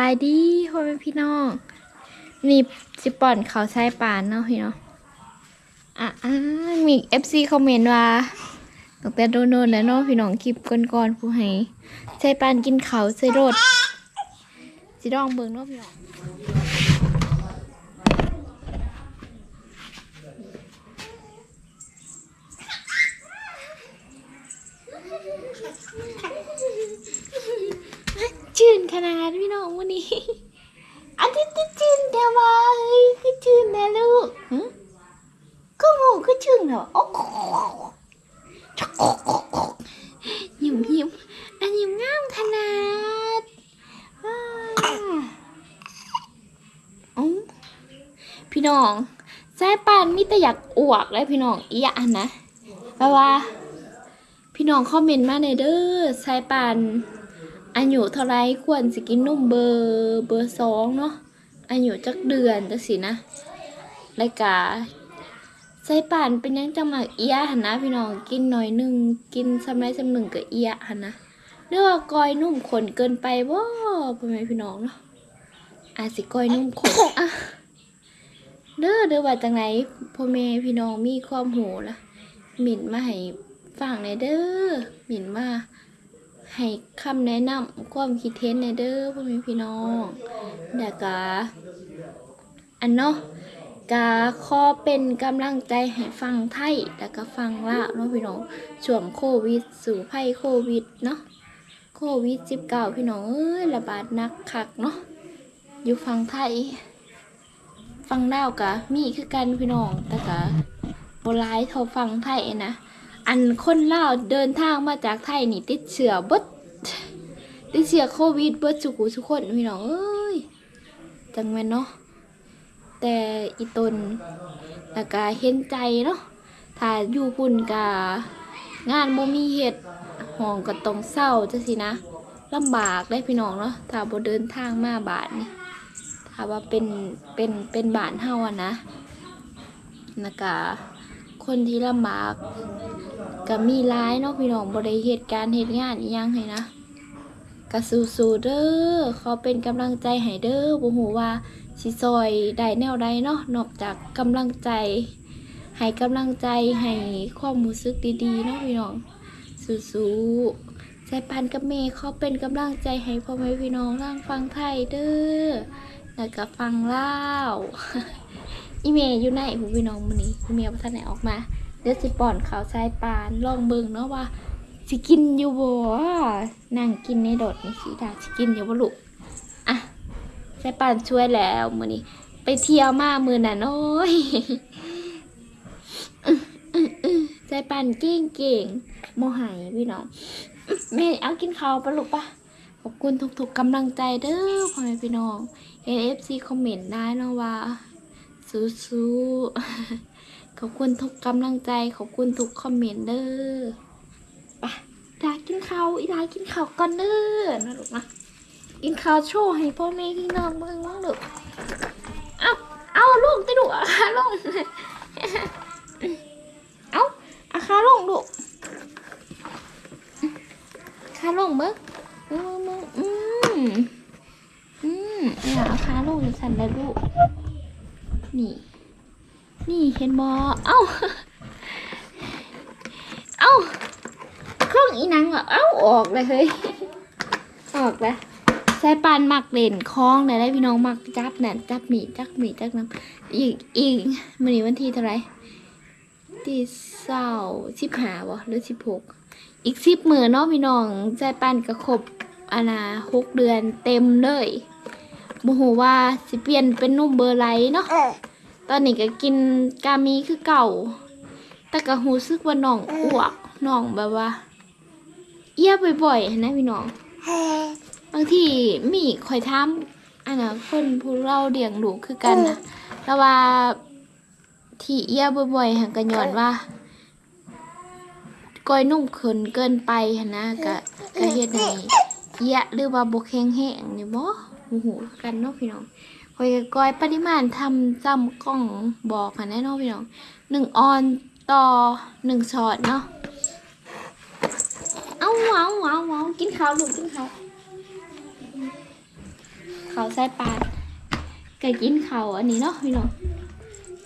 บายดีพ่อแม่พี่น้อง นี่สิป่อนเขาใช้ปานเนาะพี่เนาะอะอะมีเอฟซีคอมเมนต์ว่าตั้งแต่โดนๆแล้วเนาะพี่น้องคลิปก่อนๆผู้ให้ใช้ปานกินเขาใส่รถสิลองเบิ่งเนาะพี่น้องชื่นขนาดพี่น้องวันนี้ อันนี้จะชื่นแต่ว่าเฮ้ยคือชื่นนะลูกหึก็หมูก็ชื่นเหรอโอ้โหยิ้มยิ้มอันยิ้มงามขนาดว้าวอ๋อ พี่น้องสายปานมีแต่อยากอวกเลยพี่น้องอีอันนะแปลว่า พี่น้องคอมเมนต์มาในเด้อสายปานอายุเท่าไรควรสิกินนมเบอร์เบอร์สองเนาะอายุจักเดือนจังสินะรายกาใส่ป่านเป็นยังจังหมักเอียหันนะพี่น้องกินหน่อยหนึ่งกินสำไรสำหนึ่งก็เอียหันนะเรียกว่ากอยนุ่มขนเกินไปบ่พ่อแม่พี่น้องเนาะอาจสิกอยนุ่มขนอะ เด้อเด้อว่าจังไหนพ่อแม่พี่น้องมีความหูละหมิ่นมาให้ฟังในเด้อหมิ่นมาให้คำแนะนำความคิดเห็นในเด้อพ่อแม่พี่น้องแล้วก็อันเนาะก็ขอเป็นกำลังใจให้ฟังไทยแล้วก็ฟังลาวเนาะพี่น้องช่วงโควิด สู่ภัยโควิดเนาะโควิด19พี่น้องเอ้ยระบาดหนักคักเนาะอยู่ฟังไทย ฟังลาวก็มีคือกันพี่น้องแต่ก็บ่หลายเท่าฟังไทยนะ อันคนลาวเดินทางมาจากไทยนี่ติดเชื้อบดติดเชื้อโควิดเบิดสุกุทุกคนพี่น้องเอ้ยจังแม่นเนาะแต่อีตนแล้วก็เห็นใจเนาะถ้าอยู่พุ่นกงานบ่มีเฮ็ดห้องก็ต้องเศร้าจังซี่นะลำบากได้พี่น้องเนาะถ้าบ่เดินทางมาบาทนี่ ถ้าว่าเป็นเป็นเป็นบ้านเฮาอะนะแล้วก็คนที่ลำบากก็มีร้ายเนาะพี่น้องบริเหตุการเหตุงานอีหยังให้นะก็สู้ๆเด้อขอเป็นกำลังใจให้เด้อบ่ฮู้ว่าสิซอยได้แนวใดเนาะนอกจากกำลังใจให้กำลังใจให้ความรู้สึกดีๆเนาะพี่น้องสู้ๆใจปันกับเมย์เขอเป็นกำลังใจให้พ่อแม่พี่น้องร่างฟังไทยเด้อ แล้วก็ฟังเล่าอีเมย์อยู่ไหนผู้พี่น้องมื้อนี้อีเมย์บ่ทันได้ออกมา เดี๋ยวสิป้อนข้าวชายปานลองเบิ่งเนาะว่าสิกินอยู่บ่นั่งกินในโดดนี่สิดาสิกินอยู่บ่ลูกอะชายปานช่วยแล้วมื้อนี้ ไปเที่ยวมามื้อนั้นโอ้ยชายปานเก่งเก่งโมหายพี่น้องแม่เอากินข้าวปะลูกปะ ขอบคุณทุกๆกำลังใจเด้อพ่อแม่พี่น้อง NFC คอมเมนต์ได้เนาะว่าสู้ๆขอบคุณทุกกำลังใจ ขอบคุณทุกคอมเมนต์เด้อไปดากินข้าวอีดากินข้าวก่อนเด้อนะลูกนะกินข้าวโชว์ให้พ่อแม่พี่น้องเบิ่งบ้างลูกเอาเอาลูกติลูกอาคาลงเอาอาคาลงลูกอาคาลงเบิ่งมึงมึง อืมอืมอย่าอาคาลงฉันเลยลูก นี่ นี่เห็นบอเอ้า เอ้าเครื่องอีนังอะเอ้าออกเลยเฮ้ย ออกเลยสายปานหมักเล่นคล้องเลยได้พี่น้องหมักจับเนี่ยจับหมีจับหมีจับน้ำอีกอีกมันนี้วันที่เท่าไรที่เศร้าสิบหาวะหรือสิบหกอีกสิบมือเนาะพี่น้องสายปานก็ครบ อานาหกเดือนเต็มเลยโมโหว่าสิเปลี่ยนเป็นนุ่มเบอร์ไลท์เนาะตอนนี้ก็กินกามีคือเก่า แต่ก็รู้สึกว่าน้องอ้วกน้องแบบว่า เอี้ยบ่อยๆนะพี่น้องบางทีมีคอยทำอันน่ะคนผู้เราเลี้ยงลูกคือกันนะแต่ว่าที่เอี้ยบ่อยๆหันกันย้อนว่าก้อยนุ่มขนเกินไปหั้นนะก็ก็เฮ็ดให้ เอี้ยหรือว่าบ่แข็งแห้งนี่บ่โอ้โหกันเนาะพี่น้องคอยก้อยปริมาณทำจำกล้องบอกค่ะแน่นอนพี่น้องหนึ่งออนต่อหนึ่งช็อตเนาะเอาเอาเอาเอากินข้าวลูกกินข้าวเขาใส่ปลาก็กินเขาอันนี้เนาะพี่น้อง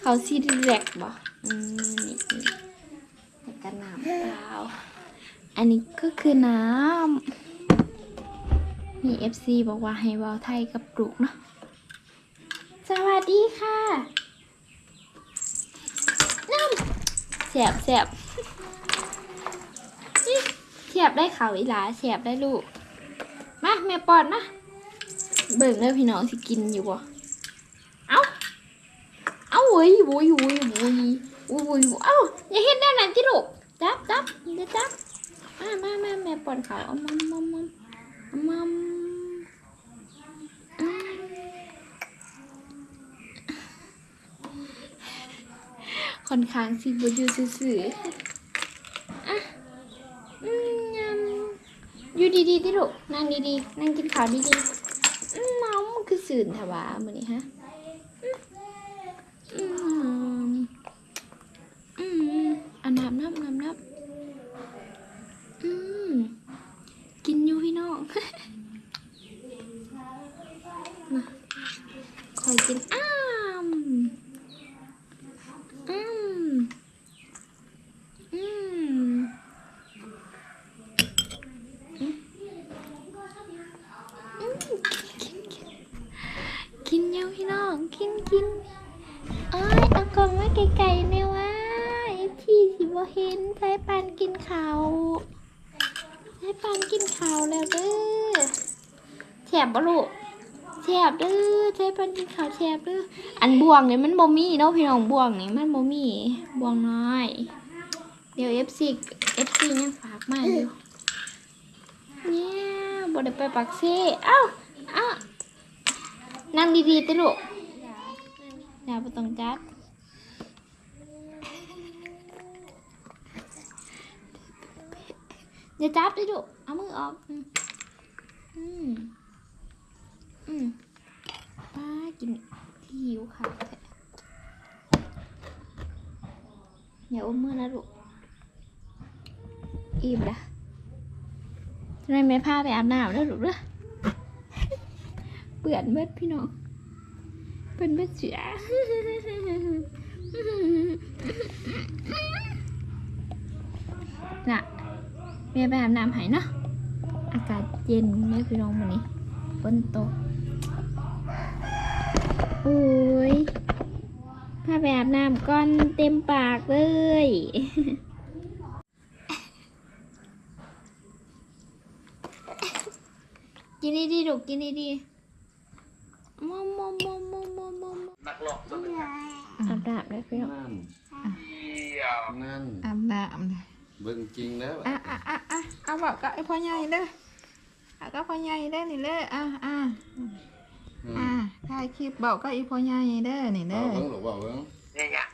เขาซีดีแรกบ่อืมนี่นี่แล้วก็น้ำเปล่าอันนี้ก็คือน้ำ มี FC บอกว่าให้วาไทยกับปลูกเนาะ สวัสดีค่ะน้ำเสียบเสียบนี่เสียบได้เขาอีหลาเสียบได้ลูก มาแม่ปอดนะเบิ่งเลยพี่น้องสิกินอยู่บ่เอาเอาเว้ยโว้ยโว้ยโว้ยโว้ยโว้ยเอ้าอย่าเห็นด้านนั้นจิลูกจับจับอย่าจับมามามาแม่ปอนเขาเอามัมมัมมัมเอามัมอืม ค่อนข้างสิบ่อยู่ซื่อๆอะอืมยำอยู่ดีๆที่ลูกนั่งดีๆ นั่งกินข้าวดีๆอืมน้องมันคือสื่นถวะมือนี้ฮะอืมอืมอันน้ำน้ำน้ำน้ำอืมกินอยู่พี่น้องมาคอยกินอ้ามอืมอืม กินเยอะพี่น้อง กินกินเอ้ยเอากล่องไว้ไกลๆเนี่ยว่าไอ้พี่สิบ่เห็นสายปานกินเขาวสายปานกินเขาแล้วเด้อแฉบบ่ลูกแฉบเด้อสายปานกินเขาแฉบเด้ออันบวงเนี่ยมันบ่มีเนาะพี่น้องบวงนี่มันบ่มีบวงน้อย เดี๋ยว FC FC ยังฝากมาอยู่เนี่ยบ่ได้ไปปักเซ่เอ้าเอ้านั่งดีๆติลูก ย่าไปต้องจับอย่าจับดิลูกเอามือออก อืม อืมป้ากินที่หิวค่ะอย่าอมมือนะลูกอิ่มละทำไมไม่พาไปอาบน้ำแล้วลูกเด้อเปื่อนเบิดพี่น้อง เป็นเบิดเสือน่ะเมียไปอาบน้ำหายเนาะอากาศเย็นไหมพี่น้องวันนี้ฝนตกโอ้ยพาไปอาบน้ำก่อนเต็มปากเลยกินดีๆลูกกินดีๆมอมมอม นักหลอกตัวหนึ่งอาบน้ำเลยพี่น้องนั่นเดี่ยวนั่น อาบน้ำเลยเบิ่งจริงแล้วอะอะอะอะเอาบอกกับไอ้พ่อใหญ่เด้อเอาก็พ่อใหญ่เด้อนี่เด้ออะอะอืมอะถ่ายคลิปบอกก็ไอ้พ่อใหญ่เด้อนี่เอาเด้อเบิ่งหรือว่าเบิ่งเนี่ยเนี่ย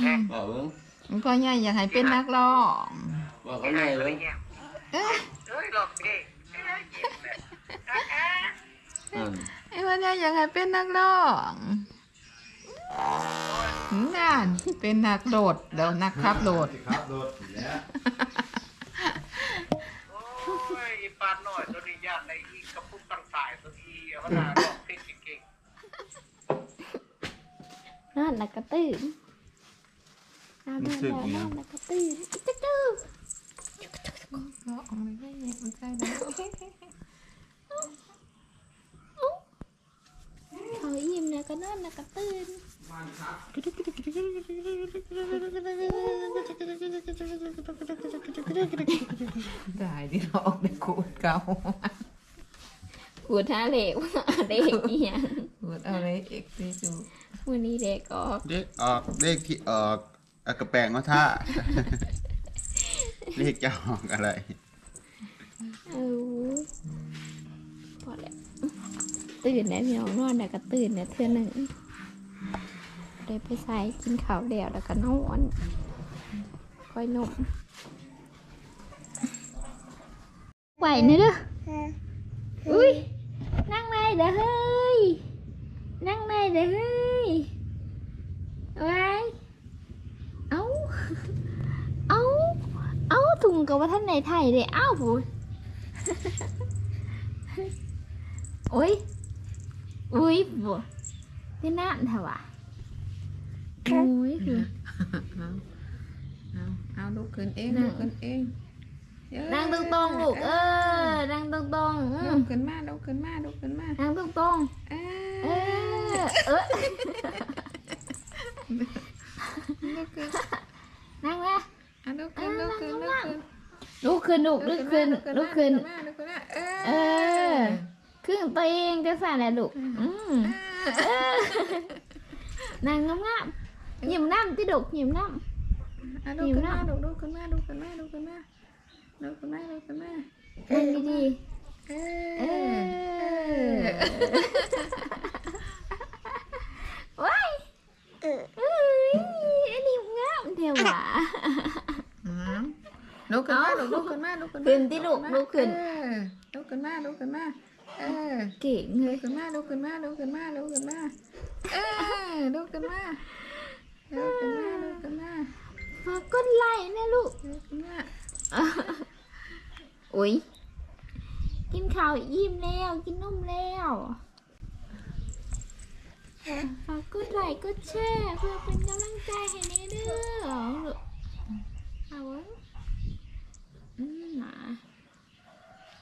อืมว่าเบิ่งไอ้พ่อใหญ่อยากให้เป็นนักร้องว่าเขาไงเลเบิ่ยงเนี่ยเอ้ยเฮ้ยหลอกดิเอ้ยเจ็บเลยอะอะ นั่นไอ้พ่อใหญ่อยากให้เป็นนักร้อง นั่นเป็นนักโดดเดี๋ยวนักขับโดดครับโดดแล้วโอ้ยปานหน่อยตัวนี้ยากในอีกกระปุกตั้งสายตัวนี้เขาหนาหลอกเพลงเก่งนั่นแหละกระตื่นอาบน้ำแล้วนั่นแหละกระตื่นจิ๊กจิ๊กจิ๊กร้องเลยไม่เย็นมันใช่แล้วเขาอิ่มแล้วก็นั่นแหละกระตื่น ได้ที่ร้องในคูดเก่าหัวท่าเหล็กเด็กอีหยังคูดเอาเลยเอกซีจูวันนี้เด็กออกเลขออกเลขที่ออกอากระแปลงว่าท่าเลขจะออกอะไรเออพอแล้วตื่นแล้วพี่น้องนอนแล้วก็ตื่นแล้วเทื่อหนึ่ง เลยไปใส่กินข้าวแล้วแล้วก็นอนค่อยนมไหวนะเด้ออุ้ยนั่งในเด้อเฮ้ยนั่งในเด้อเฮ้ยไว้เอ้าเอ้าเอ้าถุงกับว่าท่านในไทยเลยเอ้าผูโอ้ยอุ้ยบัวที่นั่นเถอะวะ โอ้ยคือ เอาเอาเอาลุกขึ้นเองนั่ง ลุกขึ้นเองเย้นั่งตรงๆลูกเออนั่งตรงๆอืลุมกขึ้นมาลุกขึ้นมาลุกขึ้นมานั่งตรงเอๆเอออเออลุกขึ้นนั่งนะ อะลุกขึ้นลุกขึ้นลุกขึ้นลุกขึ้นลูกลุกขึ้นลุกขึ้นลุกขึ้นลุกขึ้นเอเออ ครึ่งตัวเองจะสั่นแหละลูกอืมเออนั่งงามๆห ยิบน้ำที่ดุกหยิบน้อะลุกขึ้นมาลุกลุกขึ้นมาลุกขึ้นมาลุกขึ้นมาลุกขึ้นมาลุกขึ้นมาำนั่งดีเอๆเอออว้ายเอ้ยอันนี้งามเทวะอืมลุกขึ้นมาลุกลุกขึ้นมาลุกขึ้นมาขึ้นที่ลูกลุกขึ้นเออลุกขึ้นมาลุกขึ้นมาเออเก่งเลลุยกขึ้นมาลุกขึ้นมาลุกขึ้นมาลุกขึ้นมาเออลุกขึ้นมา ลุกขึ้นมาลุกขึ้นมาฝากกดไลค์นะลูกลุกขึ้นมาอุ้ยกินข้าวอิ่มแล้ว กินนมแล้วฝากกดไลค์กดแชร์เพื่อเป็นกำลังใจให้เนเด้อเอาวะอืมหนา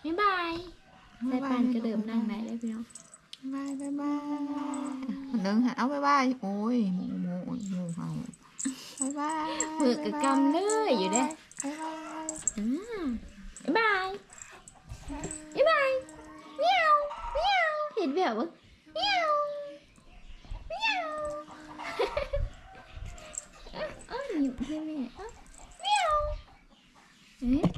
บ๊ายบายสายปานกระเดิมนั่งไหนได้พี่น้องบายบายบายหนึ่งหันเอาบายบายโอ้ยหมูหมูหมูเห่าบายบาย มือกะกำเลยอยู่เด้บายบายอืมบ๊ายบายบ๊ายบายเมียวเมียวเห็นแบบว่าเมียวเมียวเอ้ยเอ้ยหยิบให้แม่เอ้ยเมียวเอ๊ะ